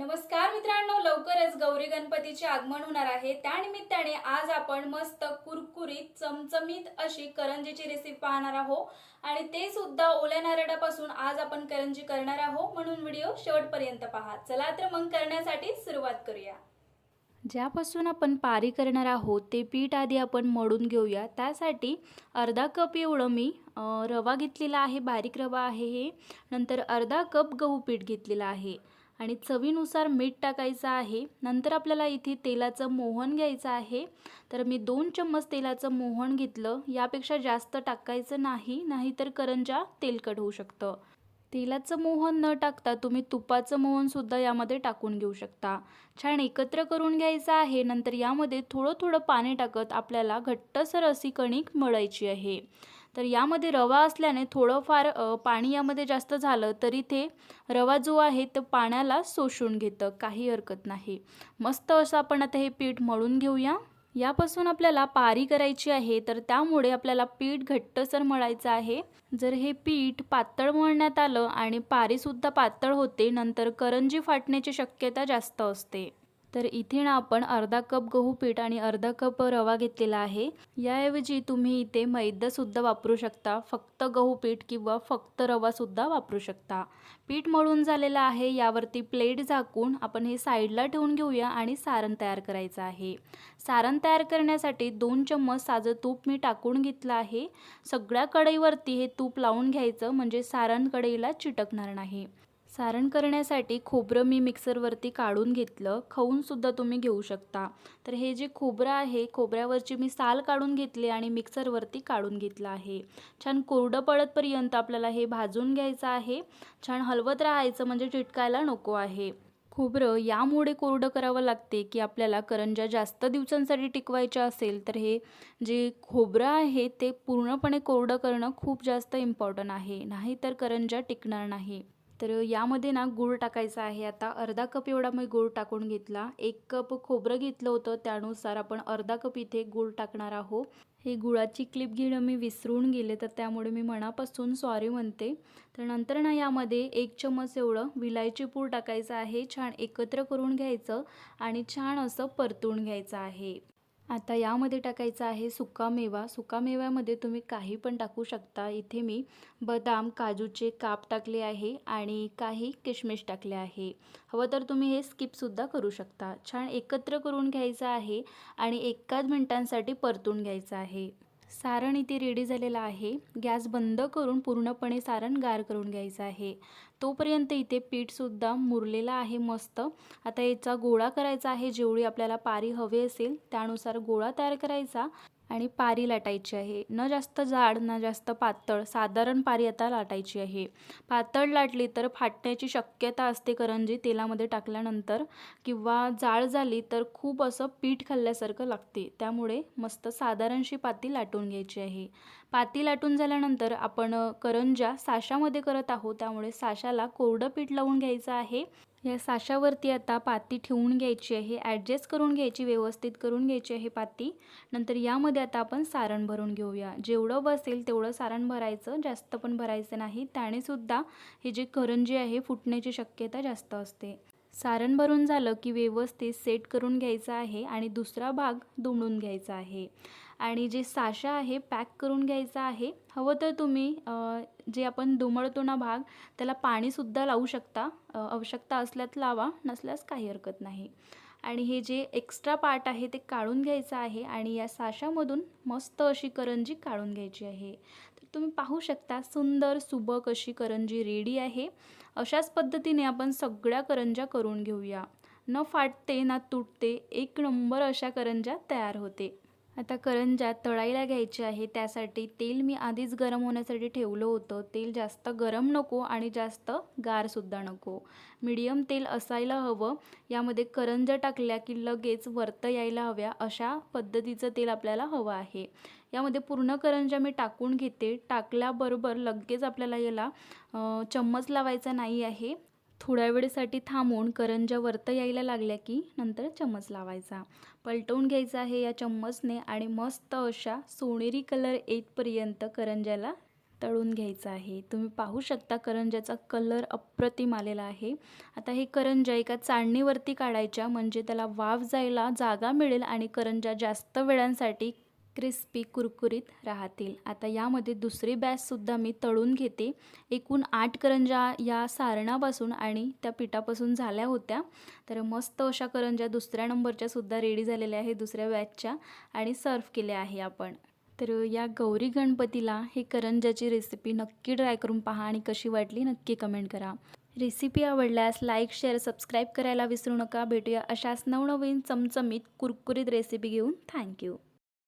नमस्कार मित्रांनो लवकरच गौरी गणपतीचे आगमन होणार आहे. त्यानिमित्ताने आज आपण मस्त कुरकुरीत चमचमीत अशी करंजीची रेसिपी पाहणार आहोत. आणि ते सुद्धा ओल्या नारळापासून आज आपण करंजी करणार आहोत. म्हणून व्हिडिओ शेवटपर्यंत पहा. चला तर मग करण्यासाठी सुरुवात करूया. ज्यापासून आपण पारी करणार आहोत ते पीठ आधी आपण मळून घेऊया. त्यासाठी अर्धा कप एवढं मी रवा घेतलेला आहे. बारीक रवा आहे हे. नंतर अर्धा कप गहू पीठ घेतलेलं आहे. आणि चवीनुसार मीठ टाकायचं आहे. नंतर आपल्याला इथे तेलाचं मोहन घ्यायचं आहे. तर मी दोन चम्मच तेलाचं मोहन घेतलं. यापेक्षा जास्त टाकायचं नाही नाहीतर करंजा तेलकट होऊ शकतं. तेलाचं मोहन न टाकता तुम्ही तुपाचं मोहनसुद्धा यामध्ये टाकून घेऊ शकता. छान एकत्र करून घ्यायचं आहे. नंतर यामध्ये थोडं थोडं पाणी टाकत आपल्याला घट्टसर अशी कणिक मळायची आहे. तर यामध्ये रवा असल्याने थोडंफार पाणी यामध्ये जास्त झालं तरी ते रवा जो आहे तो पाण्याला शोषून घेतं काही हरकत नाही. मस्त असं आपण आता हे पीठ मळून घेऊया. यापासून आपल्याला पारी करायची आहे तर त्यामुळे आपल्याला पीठ घट्टसर मळायचं आहे. जर हे पीठ पातळ मळण्यात आलं आणि पारीसुद्धा पातळ होते नंतर करंजी फाटण्याची शक्यता जास्त असते. तर इथे ना आपण अर्धा कप गहू पीठ आणि अर्धा कप रवा घेतलेला आहे. याऐवजी तुम्ही इथे मैदासुद्धा वापरू शकता. फक्त गहू पीठ किंवा फक्त रवासुद्धा वापरू शकता. पीठ मळून झालेलं आहे. यावरती प्लेट झाकून आपण हे साईडला ठेवून घेऊया आणि सारण तयार करायचं आहे. सारण तयार करण्यासाठी दोन चम्मच साजं तूप मी टाकून घेतलं आहे. सगळ्या कढईवरती हे तूप लावून घ्यायचं. म्हणजे सारण कढईला चिटकणार नाही. सारण करण्यासाठी खोबरं मी मिक्सरवरती काढून घेतलं. खाऊनसुद्धा तुम्ही घेऊ शकता. तर हे जे खोबरं आहे खोबऱ्यावरची मी साल काढून घेतली आणि मिक्सरवरती काढून घेतलं आहे. छान कोरडं पडतपर्यंत आपल्याला हे भाजून घ्यायचं आहे. छान हलवत राहायचं म्हणजे चिटकायला नको आहे. खोबरं यामुळे कोरडं करावं लागते की आपल्याला करंज्या जास्त दिवसांसाठी टिकवायच्या असेल तर हे जे खोबरं आहे ते पूर्णपणे कोरडं करणं खूप जास्त इम्पॉर्टंट आहे. नाहीतर करंज्या टिकणार नाही. तर यामध्ये ना गूळ टाकायचा आहे. आता अर्धा कप एवढा मी गूळ टाकून घेतला. एक कप खोबरं घेतलं होतं. त्यानुसार आपण अर्धा कप इथे गूळ टाकणार आहोत. हे गुळाची क्लिप घेणं मी विसरून गेले तर त्यामुळे मी मनापासून सॉरी म्हणते. तर नंतर ना यामध्ये एक चम्मच एवढं विलायची पूड टाकायचं आहे. छान एकत्र करून घ्यायचं आणि छान असं परतून घ्यायचं आहे. आता यामध्ये टाकायचा आहे सुका मेवा. सुका मेव्यामध्ये तुम्ही काही पण टाकू शकता. इथे मी बदाम काजूचे काप टाकले आहे आणि काही किशमिश टाकले आहे. हवं तर तुम्ही हे स्किपसुद्धा करू शकता. छान एकत्र करून घ्यायचं आहे आणि एकाच मिनिटांसाठी परतून घ्यायचं आहे. सारण इथे रेडी झालेलं आहे. गॅस बंद करून पूर्णपणे सारण गार करून घ्यायचं आहे. तोपर्यंत इथे पीठसुद्धा मुरलेलं आहे मस्त. आता याचा गोळा करायचा आहे. जेवढी आपल्याला पारी हवी असेल त्यानुसार गोळा तयार करायचा. आणि पारी लाटायची आहे. न जास्त जाड ना जास्त पातळ साधारण पारी आता लाटायची आहे. पातळ लाटली तर फाटण्याची शक्यता असते करंजी तेलामध्ये टाकल्यानंतर किंवा जाड झाली तर खूप असं पीठ खाल्ल्यासारखं लागते. त्यामुळे मस्त साधारणशी पाती लाटून घ्यायची आहे. पाती लाटून झाल्यानंतर आपण करंजा करंज्या साशामध्ये करत आहोत. त्यामुळे साशाला कोरडं पीठ लावून घ्यायचं आहे. या साशावरती आता पाती ठेवून घ्यायची आहे ॲडजस्ट करून घ्यायची व्यवस्थित करून घ्यायची आहे पाती. नंतर यामध्ये आता आपण सारण भरून घेऊया. जेवढं बसेल तेवढं सारण भरायचं जास्त पण भरायचं नाही. त्यानेसुद्धा हे जे करंजी आहे फुटण्याची शक्यता जास्त असते. सारण भरून झालं की व्यवस्थित सेट करून घ्यायचं आहे आणि दुसरा भाग दुमडून घ्यायचा आहे. आणि जे साशा आहे पॅक करून घ्यायचं आहे. हवं तर तुम्ही जे आपण दुमळतो ना भाग त्याला पाणीसुद्धा लावू शकता. आवश्यकता असल्यात लावा नसल्यास काही हरकत नाही. आणि हे जे एक्स्ट्रा पार्ट आहे ते काढून घ्यायचं आहे आणि या साशामधून मस्त अशी करंजी काढून घ्यायची आहे. तर तुम्ही पाहू शकता सुंदर सुबक अशी करंजी रेडी आहे. अशाच पद्धतीने आपण सगळ्या करंज्या करून घेऊया. न फाटते ना तुटते एक नंबर अशा करंज्या तयार होते. आता करंज्या तळायला घ्यायची आहे त्यासाठी तेल मी आधीच गरम होण्यासाठी ठेवलं होतं. तेल जास्त गरम नको आणि जास्त गारसुद्धा नको. मीडियम तेल असायला हवं. यामध्ये करंज्या टाकल्या की लगेच वरतं यायला हव्या अशा पद्धतीचं तेल आपल्याला हवं आहे. यामध्ये पूर्ण करंज्या मी टाकून घेते टाकल्याबरोबर लगेच आपल्याला याला चम्मच लावायचा नाही आहे. थोड्या वेळेसाठी थांबून करंज्या वरतं यायला लागल्या की नंतर चम्मच लावायचा. पलटवून घ्यायचा आहे या चम्मचने आणि मस्त अशा सोनेरी कलर येतपर्यंत करंज्याला तळून घ्यायचं आहे. तुम्ही पाहू शकता करंजाचा कलर अप्रतिम आलेला आहे. आता हे करंजा एका चाळणीवरती काढायच्या म्हणजे त्याला वाफ जायला जागा मिळेल आणि करंजा जास्त वेळांसाठी क्रिस्पी कुरकुरीत राहतील. आता यामध्ये दुसरी बॅचसुद्धा मी तळून घेते. एकूण आठ करंजा या सारणापासून आणि त्या पिठापासून झाल्या होत्या. तर मस्त अशा करंजा दुसऱ्या नंबरच्या सुद्धा रेडी झालेल्या आहे दुसऱ्या बॅचच्या आणि सर्व केल्या आहे आपण. तर या गौरी गणपतीला हे करंजाची रेसिपी नक्की ट्राय करून पहा आणि कशी वाटली नक्की कमेंट करा. रेसिपी आवडल्यास लाईक शेअर सबस्क्राईब करायला विसरू नका. भेटूया अशाच नवनवीन चमचमीत कुरकुरीत रेसिपी घेऊन. थँक्यू